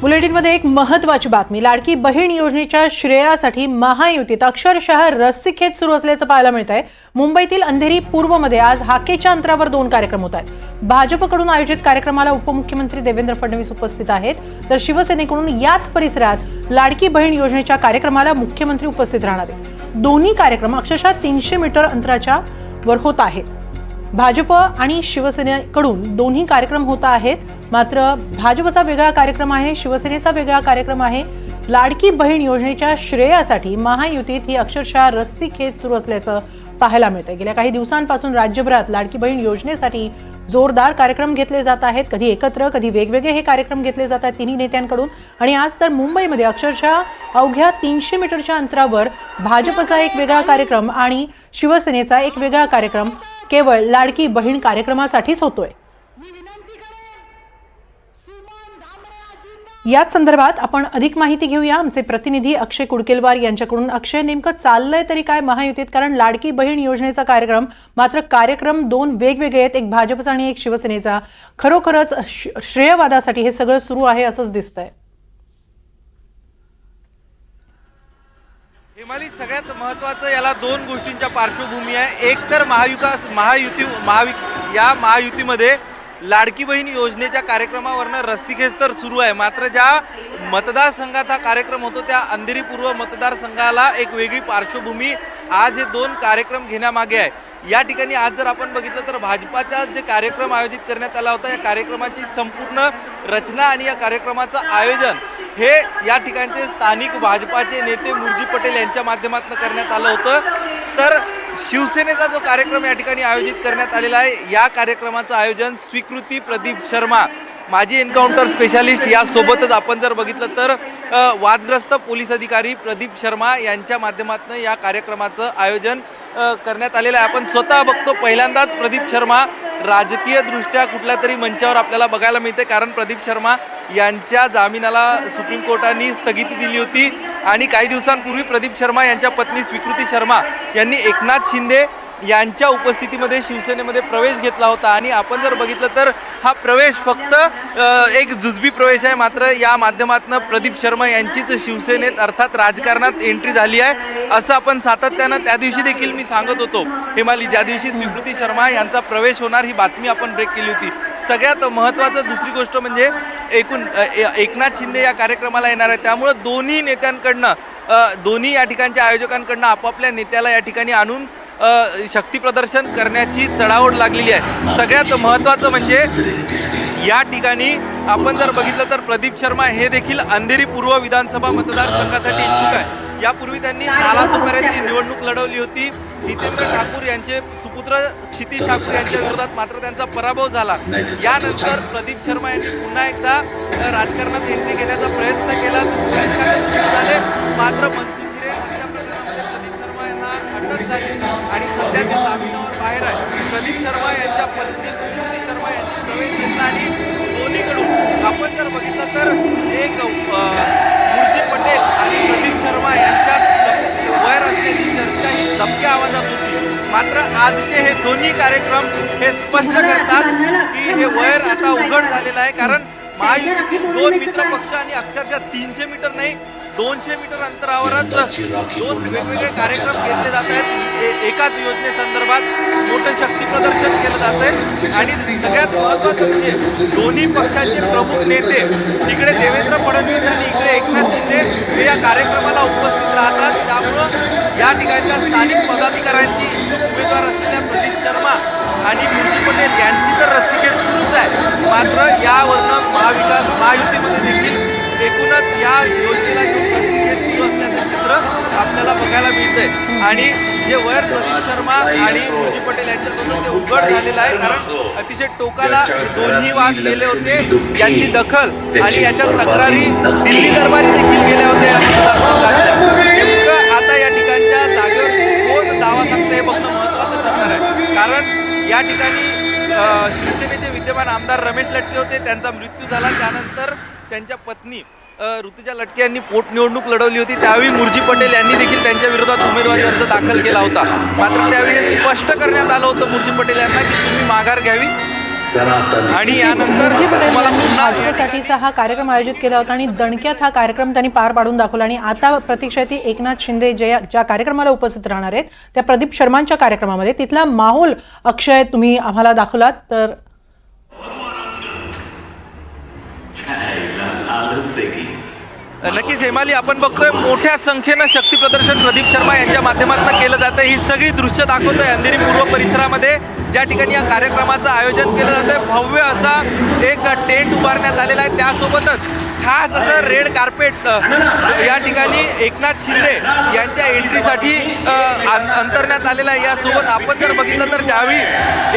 बुलेटिनमध्ये एक महत्वाची बातमी लाडकी बहीण योजनेच्या श्रेयासाठी महायुतीत अक्षरशः रस्सीखेच सुरू असल्याचं पाहायला मिळत आहे मुंबईतील अंधेरी पूर्वमध्ये आज हाकेच्या अंतरावर दोन कार्यक्रम होत आहेत. भाजपकडून आयोजित कार्यक्रमाला उपमुख्यमंत्री देवेंद्र फडणवीस उपस्थित आहेत. तर शिवसेनेकडून याच परिसरात लाडकी बहीण योजनेच्या कार्यक्रमाला मुख्यमंत्री उपस्थित राहणार आहेत. दोन्ही कार्यक्रम अक्षरशः तीनशे मीटर अंतराच्या वर होत आहेत. भाजप आणि शिवसेनेकडून दोन्ही कार्यक्रम होत आहेत. मात्र भाजपचा वेगळा कार्यक्रम आहे शिवसेनेचा वेगळा कार्यक्रम आहे. लाडकी बहीण योजनेच्या श्रेयासाठी महायुतीत ही अक्षरशः रस्सी खेच सुरू असल्याचं पाहायला मिळतं गेल्या काही दिवसांपासून राज्यभरात लाडकी बहीण योजनेसाठी जोरदार कार्यक्रम घेतले जात आहेत. कधी एकत्र कधी वेगवेगळे हे कार्यक्रम घेतले जात आहेत तिन्ही नेत्यांकडून. आणि आज तर मुंबईमध्ये अक्षरशः अवघ्या तीनशे मीटरच्या अंतरावर भाजपचा एक वेगळा कार्यक्रम आणि शिवसेनेचा एक वेगळा कार्यक्रम केवळ लाडकी बहीण कार्यक्रमासाठीच होतोय. याच संदर्भात आपण अधिक माहिती घेऊया. आमचे प्रतिनिधी अक्षय कुडकेलवार यांच्याकडून. अक्षय नेमकं चाललंय तरी काय महायुतीत? कारण लाडकी बहीण योजनेचा कार्यक्रम मात्र कार्यक्रम दोन वेगवेगळे आहेत. एक भाजपचा आणि एक शिवसेनेचा. खरोखरच श- श्रेयवादासाठी हे सगळं सुरू आहे असंच दिसतंय. हिमाली सगळ्यात महत्वाचं याला दोन गोष्टींच्या पार्श्वभूमी आहे. एक तर महाविकास महायुती महावि या महायुतीमध्ये लाडकी बहीण योजनेच्या कार्यक्रमावरनं रस्सीखेच तर सुरू आहे. मात्र ज्या मतदारसंघात हा कार्यक्रम होतो त्या अंधेरी पूर्व मतदारसंघाला एक वेगळी पार्श्वभूमी आज हे दोन कार्यक्रम घेण्यामागे आहे. या ठिकाणी आज जर आपण बघितलं तर भाजपाचा जे कार्यक्रम आयोजित करण्यात आला होता या कार्यक्रमाची संपूर्ण रचना आणि या कार्यक्रमाचं आयोजन हे या ठिकाणचे स्थानिक भाजपाचे नेते मुरजी पटेल यांच्या माध्यमातून करण्यात आलं होतं. तर शिवसेनेचा जो कार्यक्रम या ठिकाणी आयोजित करण्यात आलेला आहे या कार्यक्रमाचं आयोजन स्वीकृती प्रदीप शर्मा माजी एन्काउंटर स्पेशालिस्ट यासोबतच आपण जर बघितलं तर वादग्रस्त पोलीस अधिकारी प्रदीप शर्मा यांच्या माध्यमातून या कार्यक्रमाचं आयोजन करण्यात आलेलं आहे. आपण स्वतः बघतो पहिल्यांदाच प्रदीप शर्मा राजकीयदृष्ट्या कुठल्या तरी मंचावर आपल्याला बघायला मिळते कारण प्रदीप शर्मा यांच्या जामिनाला सुप्रीम कोर्टाने स्थगिती दिली होती. आणि काही दिवसांपूर्वी प्रदीप शर्मा यांच्या पत्नी स्वीकृती शर्मा यांनी एकनाथ शिंदे यांच्या उपस्थितीमध्ये शिवसेनेमध्ये प्रवेश घेतला होता. आणि आपण जर बघितलं तर हा प्रवेश फक्त एक जुजबी प्रवेश आहे. मात्र या माध्यमातून प्रदीप शर्मा यांचीच शिवसेनेत अर्थात राजकारणात एंट्री झाली आहे. असं आपण सातत्यानं त्या दिवशी देखील मी सांगत होतो. हिमाली ज्या दिवशी स्वीकृती शर्मा यांचा प्रवेश होणार ही बातमी आपण ब्रेक केली होती. सगळ्यात महत्त्वाचं दुसरी गोष्ट म्हणजे एकूण ए- एकनाथ शिंदे या कार्यक्रमाला येणार आहे त्यामुळं दोन्ही नेत्यांकडनं दोन्ही या ठिकाणच्या आयोजकांकडनं आपापल्या नेत्याला या ठिकाणी आणून शक्ती प्रदर्शन करण्याची चढाओढ लागलेली आहे. सगळ्यात महत्त्वाचं म्हणजे या ठिकाणी आपण जर बघितलं तर प्रदीप शर्मा हे देखील अंधेरी पूर्व विधानसभा मतदारसंघासाठी इच्छुक आहे. यापूर्वी त्यांनी नालासोपाऱ्यातली निवडणूक लढवली होती. जितेंद्र ठाकूर यांचे सुपुत्र क्षितिश ठाकूर यांच्या विरोधात मात्र त्यांचा पराभव झाला. यानंतर प्रदीप शर्मा यांनी पुन्हा एकदा राजकारणात एंट्री घेण्याचा प्रयत्न केला. तर झाले मात्र मनसुख हिरेन हत्या प्रकरणामध्ये प्रदीप शर्मा यांना अटक झाली आणि सध्या ते जामिनावर बाहेर आहे प्रदीप शर्मा यांच्या पत्नी सुनीती शर्मा यांनी प्रवेश घेतला आणि दोन्हीकडून आपण जर बघितलं तर एक मुरजी पटेल आणि प्रदीप शर्मा यांच्यात वैर असल्याची चर्चा ही दबक्या आवाजात होती. मात्र आजचे हे दोन्ही कार्यक्रम हे स्पष्ट करतात की हे वैर आता उघड झालेलं आहे. कारण महायुतीतील दोन मित्र पक्ष आणि अक्षरशः तीनशे मीटर नाही दोनशे मीटर अंतरावरच दोन वेगवेगळे कार्यक्रम घेतले जात आहेत. ए- एकाच योजनेसंदर्भात मोठं शक्ती प्रदर्शन केलं जात आहे. आणि सगळ्यात महत्त्वाचं म्हणजे दोन्ही पक्षाचे प्रमुख नेते तिकडे देवेंद्र फडणवीस आणि इकडे एकनाथ शिंदे हे या कार्यक्रमाला उपस्थित राहतात. त्यामुळं या ठिकाणच्या स्थानिक पदाधिकाऱ्यांची इच्छुक उमेदवार असलेल्या प्रदीप शर्मा आणि मुरजी पटेल यांची तर रस्सीखेच सुरूच आहे. मात्र यावरनं महाविकास महायुतीमध्ये देखील एकूणच या योजनेला सुरू असल्याचं चित्र आपल्याला बघायला मिळतंय. आणि जे वैर प्रदीप शर्मा आणि मुरजी पटेल यांच्यात होतं ते उघड झालेलं आहे कारण अतिशय टोकाला दोन्ही वाद गेले होते. याची दखल आणि याच्या तक्रारी दिल्ली दरबारी देखील गेल्या होत्या या मतदारसंघातल्या नेमकं आता या ठिकाणच्या जागेवर कोण दावा सांगतं हे बघणं महत्त्वाचं ठरणार आहे. कारण या ठिकाणी शिवसेनेचे विद्यमान आमदार रमेश लटके होते त्यांचा मृत्यू झाला. त्यानंतर त्यांच्या पत्नी ऋतुजा लटके यांनी पोटनिवडणूक लढवली होती. त्यावेळी मुरजी पटेल यांनी देखील त्यांच्या विरोधात उमेदवारी अर्ज दाखल केला होता. मात्र त्यावेळी हे स्पष्ट करण्यात आलं होतं मुरजी पटेल यांना की तुम्ही माघार घ्यावी. आणि यानंतर भाजपसाठीचा हा कार्यक्रम आयोजित केला होता आणि दणक्यात हा कार्यक्रम त्यांनी पार पाडून दाखवला. आणि आता प्रतीक्षा ती एकनाथ शिंदे जे ज्या कार्यक्रमाला उपस्थित राहणार आहेत त्या प्रदीप शर्मांच्या कार्यक्रमामध्ये तिथला माहोल अक्षय तुम्ही आम्हाला दाखवलात. तर नक्कीच हेमाली आपण बघतोय मोठ्या संख्येनं शक्ती प्रदर्शन प्रदीप शर्मा यांच्या माध्यमातून केलं जातं ही सगळी दृश्य दाखवतोय अंधेरी पूर्व परिसरामध्ये. ज्या ठिकाणी या कार्यक्रमाचं आयोजन केलं जातंय भव्य असा एक टेंट उभारण्यात आलेला आहे. त्यासोबतच खास असं रेड कार्पेट या ठिकाणी एकनाथ शिंदे यांच्या एंट्रीसाठी अं- अंतरण्यात आलेलं आहे. यासोबत आपण जर बघितलं तर ज्यावेळी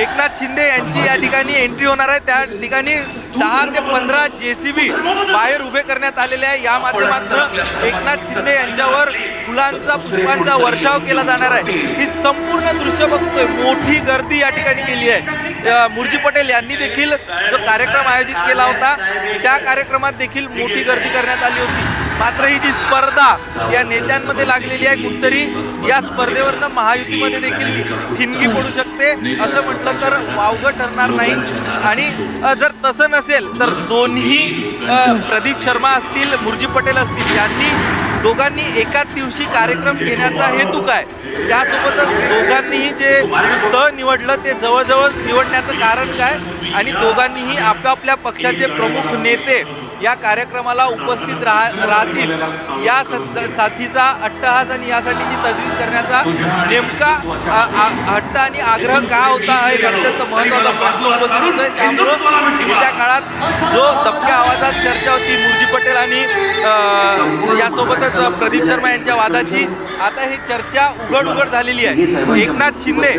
एकनाथ शिंदे यांची या ठिकाणी एंट्री होणार आहे त्या ठिकाणी दहा ते पंधरा जे सी बी बाहेर उभे करण्यात आलेले आहे. या माध्यमातून एकनाथ शिंदे यांच्यावर फुलांचा पुष्पांचा वर्षाव केला जाणार आहे. ही संपूर्ण दृश्य बघतोय. मोठी गर्दी या ठिकाणी केली आहे. मुरजी पटेल यांनी देखील जो कार्यक्रम आयोजित केला होता त्या कार्यक्रमात देखील मोठी गर्दी करण्यात आली होती. मात्र ही जी स्पर्धा या नेत्यांमध्ये लागलेली आहे कुठतरी या स्पर्धेवरनं महायुतीमध्ये देखील ठिणगी पडू शकते असं म्हटलं तर वावगं ठरणार नाही. आणि जर तसं नसेल तर दोन्ही प्रदीप शर्मा असतील मुरजी पटेल असतील यांनी दोघांनी एकाच दिवशी कार्यक्रम घेण्याचा हेतू काय? त्यासोबतच दोघांनीही जे स्थळ निवडलं ते जवळजवळ निवडण्याचं कारण काय? आणि दोघांनीही आपापल्या पक्षाचे प्रमुख नेते या कार्यक्रमाला उपस्थित राह राहतील. या साथीचा अट्टहास आणि यासाठीची तजवीज करण्याचा नेमका हट्ट आणि आग्रह का होता हा एक अत्यंत महत्त्वाचा प्रश्न उपस्थित होतोय. त्यामुळं येत्या काळात जो दबक्या आवाजात चर्चा होती मुरजी पटेल आणि यासोबतच प्रदीप शर्मा यांच्या वादाची आता ही चर्चा उघड उघड झालेली आहे. एकनाथ शिंदे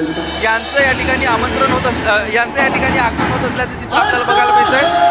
यांचं या ठिकाणी आमंत्रण होत अस- यांचं या ठिकाणी आगमन होत असल्याचं चित्र आपल्याला बघायला मिळतंय.